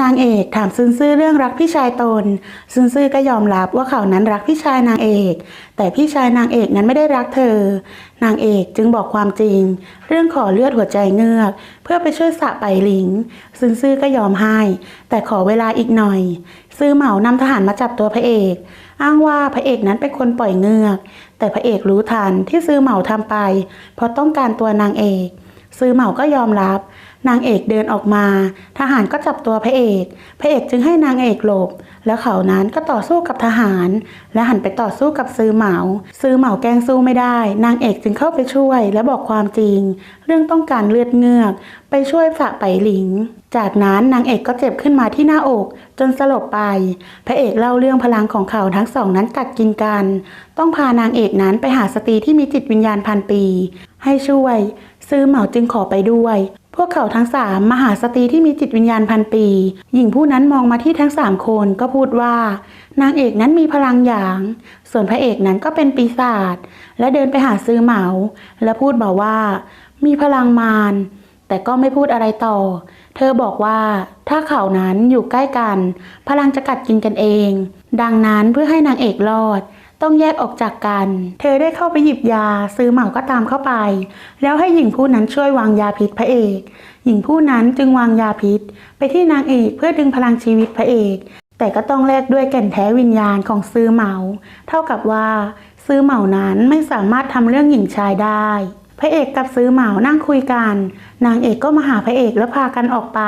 นางเอกถามซึนซื่อเรื่องรักพี่ชายตน ซึนซื่อก็ยอมรับว่าเขานั้นรักพี่ชายนางเอก แต่พี่ชายนางเอกนั้นไม่ได้รักเธอ นางเอกจึงบอกความจริง เรื่องขอเลือดหัวใจเงือก เพื่อไปช่วยสะไปหลิง ซึนซื่อก็ยอมให้ แต่ขอเวลาอีกหน่อย ซื่อเหมานำทหารมาจับตัวพระเอก อ้างว่าพระเอกนั้นเป็นคนปล่อยเงือก แต่พระเอกรู้ทันที่ซื้อเหมาทำไป เพราะต้องการตัวนางเอก ซื้อเหมาก็ยอมรับ นางเอกเดินออกมา ทหารก็จับตัวพระเอก พระเอกจึงให้นางเอกหลบ แล้วเขานั้นก็ต่อสู้กับทหาร และหันไปต่อสู้กับซื้อเหมา ซื้อเหมาแกงสู้ไม่ได้ นางเอกจึงเข้าไปช่วยและบอกความจริง เรื่องต้องการเลือดเงือก ไปช่วยสะไปหลิง จากนั้นนางเอกก็เจ็บขึ้นมาที่หน้าอก จนสลบไป พระเอกเล่าเรื่องพลังของเขาทั้งสองนั้นกัดกินกัน ต้องพานางเอกนั้นไปหาสตรีที่มีจิตวิญญาณพันปี ให้ช่วย ซื้อเหมาจึงขอไปด้วย พวกเขาทั้งสามมาหาสตรีที่มีจิตวิญญาณพันปี หญิงผู้นั้นมองมาที่ทั้งสามคนก็พูดว่า นางเอกนั้นมีพลังอย่าง ส่วนพระเอกนั้นก็เป็นปีศาจและเดินไปหาซื้อเหมา และพูดบอกว่า มีพลังมารแต่ก็ไม่พูดอะไรต่อ เธอบอกว่าถ้าเขานั้นอยู่ใกล้กัน พลังจะกัดกินกันเอง ดังนั้นเพื่อให้นางเอกรอด ต้องแยกออกจากกัน เธอได้เข้าไปหยิบยาซื้อเหมาก็ตามเข้าไป แล้วให้หญิงผู้นั้นช่วยวางยาพิษพระเอก หญิงผู้นั้นจึงวางยาพิษ ไปที่นางเอกเพื่อดึงพลังชีวิตพระเอก แต่ก็ต้องแลกด้วยแก่นแท้วิญญาณของซื้อเหมา เท่ากับว่า ซื้อเหมานั้นไม่สามารถทำเรื่องหญิงชายได้ พระเอกกับซื้อเหมานั่งคุยกัน นางเอกก็มาหาพระเอกแล้วพากันออกไป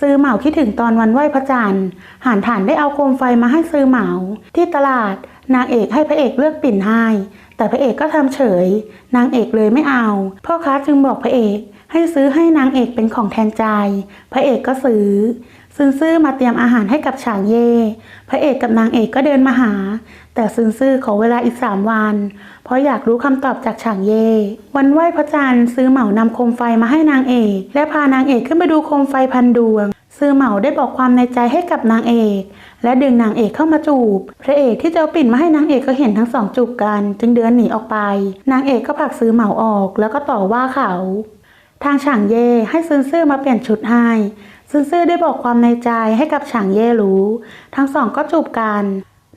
ซื้อเหมาคิดถึงตอนวันไหว้พระจันทร์หานฐานได้เอาโคมไฟมาให้ซื้อเหมา ที่ตลาด นางเอกให้พระเอกเลือกปิ่นให้แต่พระเอกก็ทำเฉย นางเอกเลยไม่เอา พ่อค้าจึงบอกพระเอกให้ซื้อให้นางเอกเป็นของแทนใจ พระเอกก็ซื้อซึนซื่อมาเตรียมอาหารให้กับฉางเย่ พระเอกกับนางเอกก็เดินมาหา แต่ซึนซื่อขอเวลาอีกสามวัน เพราะอยากรู้คำตอบจากฉางเย่ วันไหว้พระจันทร์ซื้อเหมานำโคมไฟมาให้นางเอก และพานางเอกขึ้นไปดูโคมไฟพันดวง ซื้อเหมาได้บอกความในใจให้กับนางเอก และดึงนางเอกเข้ามาจูบ พระเอกที่จะเอาปิ่นมาให้นางเอกก็เห็นทั้งสองจูบกัน จึงเดินหนีออกไป นางเอกก็ผลักซื้อเหมาออก แล้วก็ต่อว่าเขา ทางฉางเย่ให้ซึนซื่อมาเปลี่ยนชุดให้ซึนซื่อได้บอกความในใจให้กับฉางเย่รู้ ทั้งสองก็จูบกัน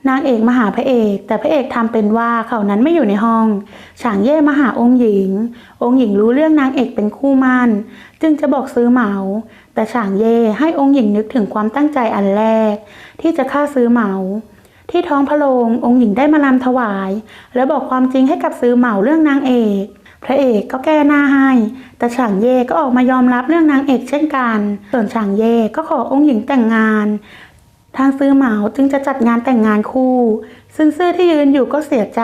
นางเอกมาหาพระเอก แต่พระเอกทำเป็นว่าเขานั้นไม่อยู่ในห้องฉางเย่มาหาองค์หญิง องค์หญิงรู้เรื่องนางเอกเป็นคู่มั่น จึงจะบอกซื้อเหมา แต่ฉางเย่ให้องค์หญิงนึกถึงความตั้งใจอันแรก ที่จะฆ่าซื้อเหมา ที่ท้องพระโรงองค์หญิงได้มารำถวาย และบอกความจริงให้กับซื้อเหมาเรื่องนางเอก พระเอกก็แก้หน้าให้ แต่ฉางเย่ก็ออกมายอมรับเรื่องนางเอกเช่นกัน ส่วนฉางเย่ก็ขอองค์หญิงแต่งงาน ทางซื้อเหมาจึงจะจัดงานแต่งงานคู่ ซึ่งซื่อที่ยืนอยู่ก็เสียใจ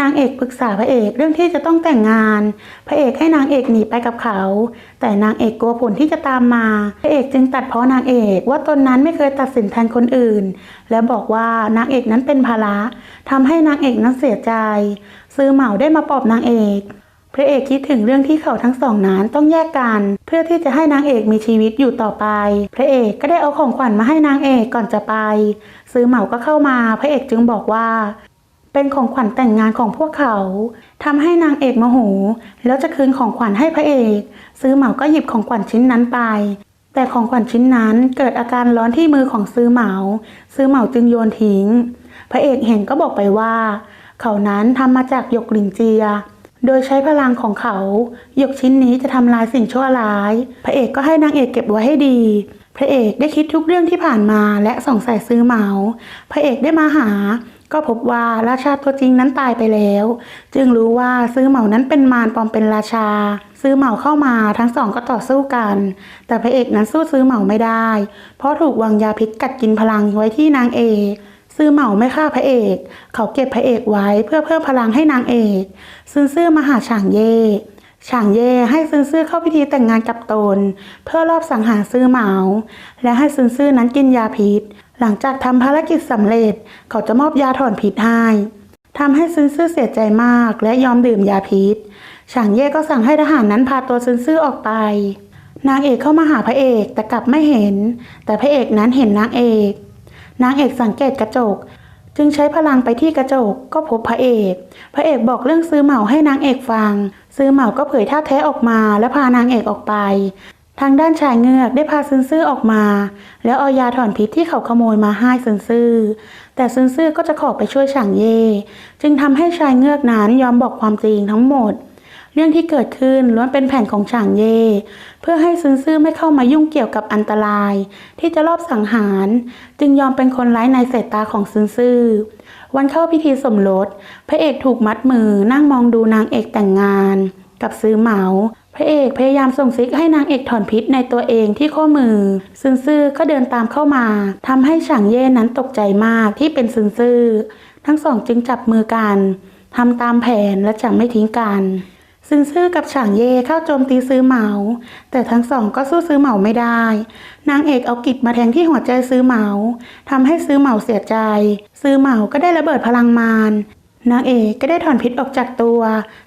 นางเอกปรึกษาพระเอกเรื่องที่จะต้องแต่งงาน พระเอกให้นางเอกหนีไปกับเขา แต่นางเอกกลัวผลที่จะตามมา พระเอกจึงตัดเพ้อนางเอกว่าตนนั้นไม่เคยตัดสินแทนคนอื่น และบอกว่านางเอกนั้นเป็นภาระทำให้นางเอกนั้นเสียใจ ซื้อเหมาได้มาปลอบนางเอก พระเอกคิดถึงเรื่องที่เขาทั้งสองนั้นต้องแยกกัน เพื่อที่จะให้นางเอกมีชีวิตอยู่ต่อไป พระเอกก็ได้เอาของขวัญมาให้นางเอกก่อนจะไป ซื้อเหมาก็เข้ามา พระเอกจึงบอกว่า เป็นของขวัญแต่งงานของพวกเขาทำให้นางเอกโมโหแล้วจะคืนของขวัญให้พระเอก ซื้อเหมาก็หยิบของขวัญชิ้นนั้นไป แต่ของขวัญชิ้นนั้นเกิดอาการร้อนที่มือของซื้อเหมา ซื้อเหมาจึงโยนทิ้ง พระเอกเห็นก็บอกไปว่า เขานั้นทำมาจากหยกหลินเจีย โดยใช้พลังของเขาหยกชิ้นนี้จะทำลายสิ่งชั่วร้าย พระเอกก็ให้นางเอกเก็บไว้ให้ดี พระเอกได้คิดทุกเรื่องที่ผ่านมาและส่องใส่ซื้อเหมาพระเอกได้มาหา ก็พบว่าราชาตัวจริงนั้นตายไปแล้ว จึงรู้ว่าซื้อเหมานั้นเป็นมารปลอมเป็นราชา ซื้อเหมาเข้ามาทั้งสองก็ต่อสู้กัน แต่พระเอกนั้นสู้ซื้อเหมาไม่ได้ เพราะถูกวางยาพิษกัดกินพลังไว้ที่นางเอก ซื้อเหมาไม่ฆ่าพระเอก เขาเก็บพระเอกไว้เพื่อเพิ่มพลังให้นางเอกซึนซื่อมาหาฉางเย่ฉางเย่ให้ซึนซื่อเข้าพิธีแต่งงานกับตน เพื่อรอบสังหารซื้อเหมา และให้ซึนซื่อนั้นกินยาพิษ หลังจากทำภารกิจสำเร็จ เขาจะมอบยาถอนพิษให้ทำให้ซึนซื่อเสียใจมากและยอมดื่มยาพิษฉางเย่ก็สั่งให้ทหารนั้นพาตัวซึนซื่อออกไป นางเอกเข้ามาหาพระเอกแต่กลับไม่เห็น แต่พระเอกนั้นเห็นนางเอก นางเอกสังเกตกระจก จึงใช้พลังไปที่กระจกก็พบพระเอก พระเอกบอกเรื่องซื้อเหมาให้นางเอกฟัง ซื้อเหมาก็เผยท่าแท้ออกมาและพานางเอกออกไป ทางด้านชายเงือกได้พาซึนซื่อออกมา แล้วเอายาถอนพิษที่เขาขโมยมาให้ซึนซื่อ แต่ซึนซื่อก็จะขอไปช่วยฉางเย่ จึงทำให้ชายเงือกนั้นยอมบอกความจริงทั้งหมด เรื่องที่เกิดขึ้นล้วนเป็นแผนของฉางเย่ เพื่อให้ซึนซื่อไม่เข้ามายุ่งเกี่ยวกับอันตราย ที่จะลอบสังหาร จึงยอมเป็นคนร้ายในสายตาของซึนซื่อ วันเข้าพิธีสมรส พระเอกถูกมัดมือนั่งมองดูนางเอกแต่งงาน กับซื้อเหมาพระเอกพยายามส่งซิกให้นางเอกถอนพิษในตัวเองที่ข้อมือ ซึนซื่อก็เดินตามเข้ามาทำให้ฉางเย่นั้นตกใจมากที่เป็นซึนซื่อ ทั้งสองจึงจับมือกันทำตามแผนและจะไม่ทิ้งกัน ซึนซื่อกับฉางเย่เข้าโจมตีซื้อเหมา แต่ทั้งสองก็สู้ซื้อเหมาไม่ได้ นางเอกเอากิจมาแทงที่หัวใจซื้อเหมาทำให้ซื้อเหมาเสียใจ ซื้อเหมาก็ได้ระเบิดพลังมาร นางเอกก็ได้ถอนพิษออกจากตัว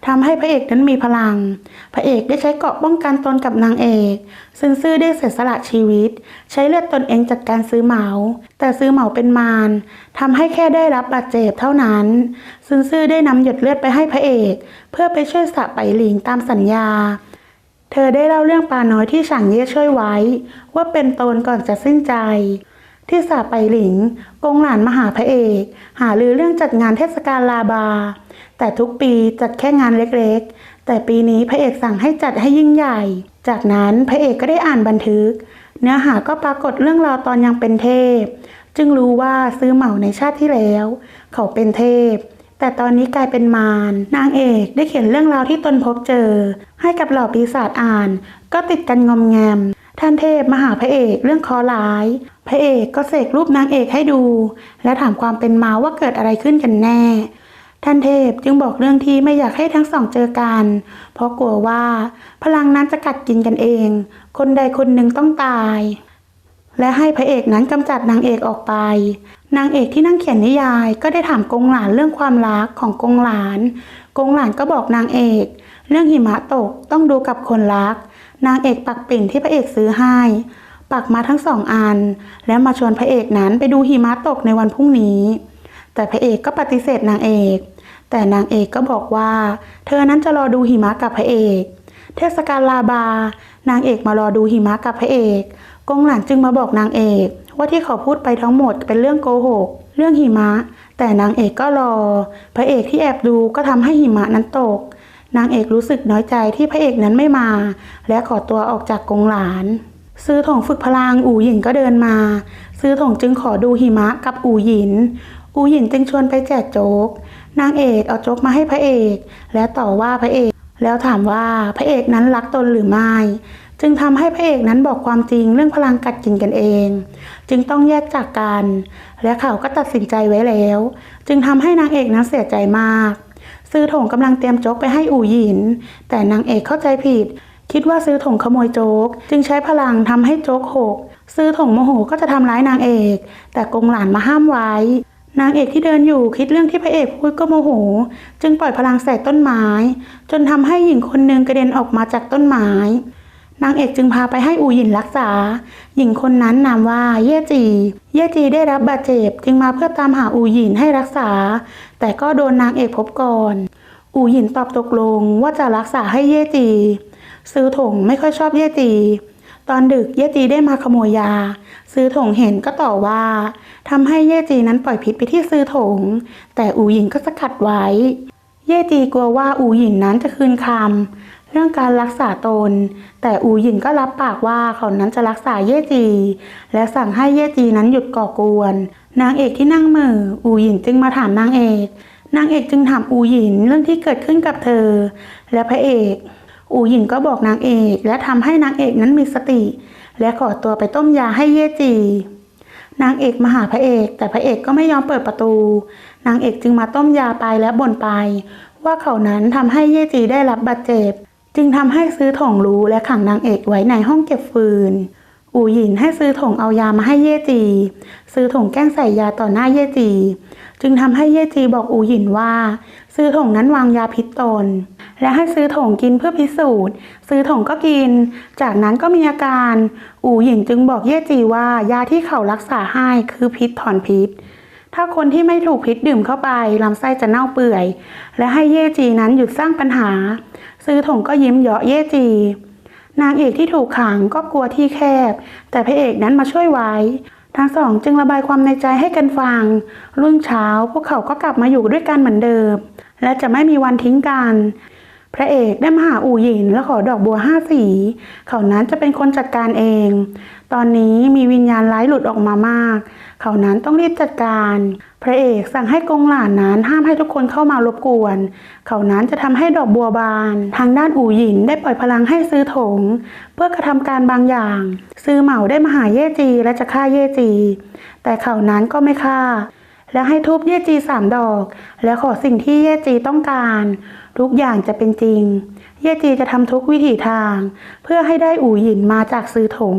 ทำให้พระเอกนั้นมีพลัง พระเอกได้ใช้เกราะป้องกันตนกับนางเอกซึ่งซื่อได้เสียสละชีวิต ใช้เลือดตนเองจัดการซื้อเหมา แต่ซื้อเหมาเป็นมารทำให้แค่ได้รับบาดเจ็บเท่านั้น ซึ่งซื่อได้นำหยดเลือดไปให้พระเอก เพื่อไปช่วยสะไปหลิงตามสัญญา เธอได้เล่าเรื่องปลาน้อยที่ฉางเย่ช่วยไว้ ว่าเป็นตนก่อนจะสิ้นใจ ที่สาไปหลิงกงหลานมหาพระเอก หาลือเรื่องจัดงานเทศกาลลาบา แต่ทุกปีจัดแค่งานเล็กๆ แต่ปีนี้พระเอกสั่งให้จัดให้ยิ่งใหญ่ จากนั้นพระเอกก็ได้อ่านบันทึก เนื้อหาก็ปรากฏเรื่องราวตอนยังเป็นเทพ จึงรู้ว่าซื้อเหมาในชาติที่แล้ว เขาเป็นเทพ แต่ตอนนี้กลายเป็นมารนางเอกได้เขียนเรื่องราวที่ตนพบเจอ ให้กับเหล่าปีศาจอ่าน ก็ติดกันงอมแงม ท่านเทพมาหาพระเอกเรื่องคอร้าย พระเอกก็เสกรูปนางเอกให้ดู และถามความเป็นมาว่าเกิดอะไรขึ้นกันแน่ ท่านเทพจึงบอกเรื่องที่ไม่อยากให้ทั้งสองเจอกัน เพราะกลัวว่า พลังนั้นจะกัดกินกันเอง คนใดคนหนึ่งต้องตาย และให้พระเอกนั้นกำจัดนางเอกออกไป นางเอกที่นั่งเขียนนิยาย ก็ได้ถามกงหลานเรื่องความรักของกงหลาน กงหลานก็บอกนางเอก เรื่องหิมะตกต้องดูกับคนรัก นางเอกปักปิ่นที่พระเอกซื้อให้ ปักมาทั้งสองอัน แล้วมาชวนพระเอกนั้นไปดูหิมะตกในวันพรุ่งนี้ แต่พระเอกก็ปฏิเสธนางเอก แต่นางเอกก็บอกว่า เธอนั้นจะรอดูหิมะกับพระเอก เทศกาลลาบา นางเอกมารอดูหิมะกับพระเอกกงหลานจึงมาบอกนางเอกว่าที่เขาพูดไปทั้งหมดเป็นเรื่องโกหก เรื่องหิมะ แต่นางเอกก็รอ พระเอกที่แอบดูก็ทำให้หิมะนั้นตก นางเอกรู้สึกน้อยใจที่พระเอกนั้นไม่มา และขอตัวออกจากกงหลาน ซื้อถงฝึกพลังอู่หยินก็เดินมา ซื้อถงจึงขอดูหิมะกับอู่หยิน อู่หยินจึงชวนไปแจกโจ๊ก นางเอกเอาโจ๊กมาให้พระเอก และต่อว่าพระเอก แล้วถามว่าพระเอกนั้นรักตนหรือไม่ จึงทำให้พระเอกนั้นบอกความจริงเรื่องพลังกัดกินกันเอง จึงต้องแยกจากกัน และเขาก็ตัดสินใจไว้แล้ว จึงทำให้นางเอกนั้นเสียใจมาก ซื้อถงกำลังเตรียมโจ๊กไปให้อู่หยิน แต่นางเอกเข้าใจผิด คิดว่าซื้อถงขโมยโจ๊ก จึงใช้พลังทำให้โจ๊กหก ซื้อถงโมโหก็จะทำร้ายนางเอก แต่กงหลานมาห้ามไว้ นางเอกที่เดินอยู่คิดเรื่องที่พระเอกพูดก็โมโห จึงปล่อยพลังใส่ต้นไม้ จนทำให้หญิงคนหนึ่งกระเด็นออกมาจากต้นไม้ นางเอกจึงพาไปให้อูหยินรักษา หญิงคนนั้นนามว่าเย่จี เย่จีได้รับบาดเจ็บจึงมาเพื่อตามหาอูหยินให้รักษา แต่ก็โดนนางเอกพบก่อน อูหยินตอบตกลงว่าจะรักษาให้เย่จี ซื้อถงไม่ค่อยชอบเย่จี ตอนดึกเย่จีได้มาขโมยยา ซื้อถงเห็นก็ต่อว่าทำให้เย่จีนั้นปล่อยพิษไปที่ซื้อถง แต่อูหยินก็สกัดไว้ เย่จีกลัวว่าอูหยินนั้นจะคืนคำ เรื่องการรักษาตน แต่อูหยินก็รับปากว่าเขานั้นจะรักษาเย่จี และสั่งให้เย่จีนั้นหยุดก่อกวน นางเอกที่นั่งมืออูหยินจึงมาถามนางเอก นางเอกจึงถามอูหยินเรื่องที่เกิดขึ้นกับเธอ และพระเอก อูหยินก็บอกนางเอกและทำให้นางเอกนั้นมีสติ และขอตัวไปต้มยาให้เย่จี นางเอกมาหาพระเอก แต่พระเอกก็ไม่ยอมเปิดประตู นางเอกจึงมาต้มยาไปและบ่นไป ว่าเขานั้นทำให้เย่จีได้รับบาดเจ็บ จึงทำให้ซื้อถงรู้และขังนางเอกไว้ในห้องเก็บฟืน อูหยินให้ซื้อถงเอายามาให้เย่จี ซื้อถงแกล้งใส่ยาต่อหน้าเย่จี จึงทำให้เย่จีบอกอูหยินว่า ซื้อถงนั้นวางยาพิษตน และให้ซื้อถงกินเพื่อพิสูจน์ ซื้อถงก็กิน จากนั้นก็มีอาการ อูหยินจึงบอกเย่จีว่ายาที่เขารักษาให้คือพิษถอนพิษถ้าคนที่ไม่ถูกพิษดื่มเข้าไปลำไส้จะเน่าเปื่อย และให้เย่จีนั้นหยุดสร้างปัญหา ซื้อถงก็ยิ้มเยาะเย่จี นางเอกที่ถูกขังก็กลัวที่แคบ แต่พระเอกนั้นมาช่วยไว้ ทั้งสองจึงระบายความในใจให้กันฟัง รุ่งเช้าพวกเขาก็กลับมาอยู่ด้วยกันเหมือนเดิม และจะไม่มีวันทิ้งกัน พระเอกได้มาหาอู่หยินและขอดอกบัวห้าสี เขานั้นจะเป็นคนจัดการเอง ตอนนี้มีวิญญาณร้ายหลุดออกมามาก เขานั้นต้องรีบจัดการ พระเอกสั่งให้กงหลานนั้นห้ามให้ทุกคนเข้ามารบกวน เขานั้นจะทำให้ดอกบัวบาน ทางด้านอู่หยินได้ปล่อยพลังให้ซื้อถง เพื่อกระทำการบางอย่าง ซื้อเหมาได้มาหาเย่จีและจะฆ่าเย่จี แต่เขานั้นก็ไม่ฆ่า และให้ทุบเย่จีสามดอก และขอสิ่งที่เย่จีต้องการ ทุกอย่างจะเป็นจริง เย่จีจะทำทุกวิถีทาง เพื่อให้ได้อู่หยินมาจากซื้อถง